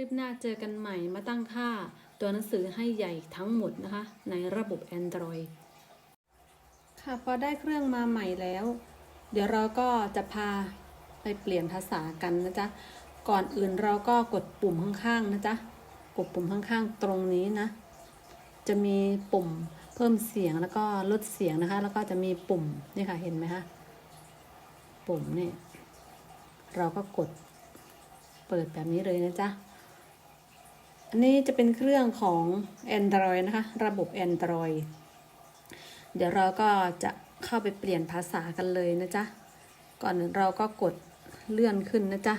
ลิปหน้าเจอกันใหม่มาตั้งค่าตัวหนังสือให้ใหญ่ทั้งหมดนะคะ ในระบบ Android ค่ะพอได้เครื่องมาใหม่แล้ว เดี๋ยวเราก็จะพาไปเปลี่ยนภาษากันนะจ๊ะ ก่อนอื่นเราก็กดปุ่มข้างๆนะจ๊ะ กดปุ่มข้างๆตรงนี้นะ จะมีปุ่มเพิ่มเสียงแล้วก็ลดเสียงนะคะ แล้วก็จะมีปุ่มนี่ค่ะเห็นไหมคะ ปุ่มเนี่ยเราก็กดเปิดแบบนี้เลยนะจ๊ะ อันนี้จะเป็นเครื่องของ Android นะคะ ระบบ Android เดี๋ยวเราก็จะเข้าไปเปลี่ยนภาษากันเลยนะจ๊ะ ก่อนเราก็กดเลื่อนขึ้นนะจ๊ะ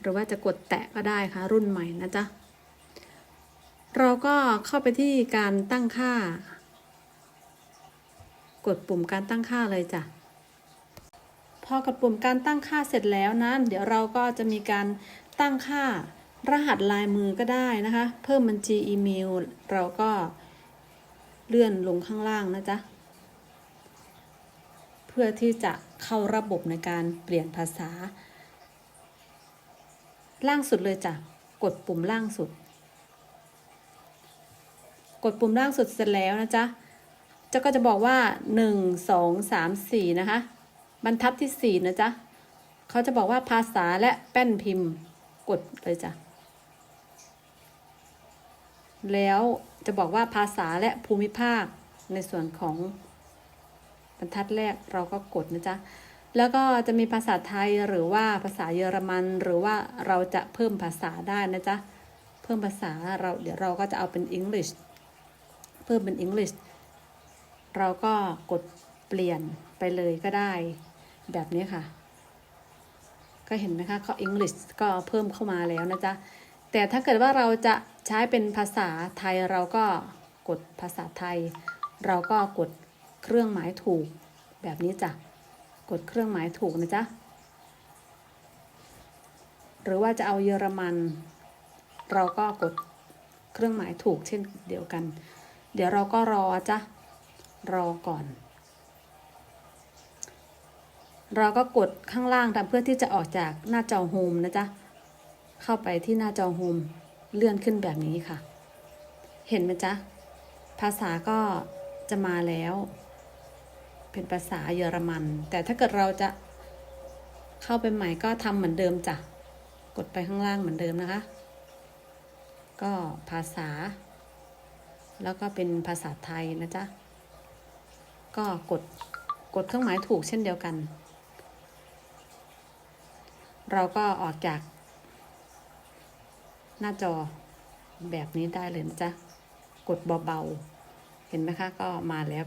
หรือว่าจะกดแตะก็ได้ค่ะ รุ่นใหม่นะจ๊ะ เราก็เข้าไปที่การตั้งค่า กดปุ่มการตั้งค่าเลยจ้ะพอกดปุ่มการตั้งค่าเสร็จแล้วนะเดี๋ยวเราก็จะมีการตั้งค่า รหัสลายมือก็ได้นะคะ เพิ่มบัญชีอีเมล เราก็เลื่อนลงข้างล่างนะจ๊ะ เพื่อที่จะเข้าระบบในการเปลี่ยนภาษา ล่างสุดเลยจ้ะ กดปุ่มล่างสุด กดปุ่มล่างสุดเสร็จแล้วนะจ๊ะจะก็จะบอกว่า 1 2 3 4 นะคะ บรรทัดที่ 4 นะจ๊ะ เขาจะบอกว่าภาษาและแป้นพิมพ์ กดเลยจ้ะ แล้วจะบอกว่าภาษาและภูมิภาคในส่วนของบรรทัดแรกเราก็กดนะจ๊ะ แล้วก็จะมีภาษาไทยหรือว่าภาษาเยอรมันหรือว่าเราจะเพิ่มภาษาได้นะจ๊ะ เพิ่มภาษาเราเดี๋ยวเราก็จะเอาเป็น English เพิ่มเป็น English เราก็กดเปลี่ยนไปเลยก็ได้แบบนี้ค่ะ ก็เห็นไหมคะเขา English ก็เพิ่มเข้ามาแล้วนะจ๊ะ แต่ถ้าเกิดว่าเราจะใช้เป็นภาษาไทยเราก็กดภาษาไทย เราก็กดเครื่องหมายถูกแบบนี้จ้ะกดเครื่องหมายถูกนะจ๊ะหรือว่าจะเอาเยอรมัน เราก็กดเครื่องหมายถูกเช่นเดียวกัน เดี๋ยวเราก็รอจ้ะรอก่อน เราก็กดข้างล่างเพื่อที่จะออกจากหน้าจอโฮมนะจ๊ะ เข้าไปที่หน้าจอโฮมเลื่อนขึ้นแบบนี้ค่ะ เห็นไหมจ๊ะ ภาษาก็จะมาแล้ว เป็นภาษาเยอรมัน แต่ถ้าเกิดเราจะเข้าไปใหม่ก็ทำเหมือนเดิมจ้ะ กดไปข้างล่างเหมือนเดิมนะคะ ก็ภาษา แล้วก็เป็นภาษาไทยนะจ๊ะ ก็กดกดเครื่องหมายถูกเช่นเดียวกัน เราก็ออกจาก หน้าจอแบบนี้ได้เลยนะจ๊ะ กดเบาๆ เห็นไหมคะ ก็มาแล้ว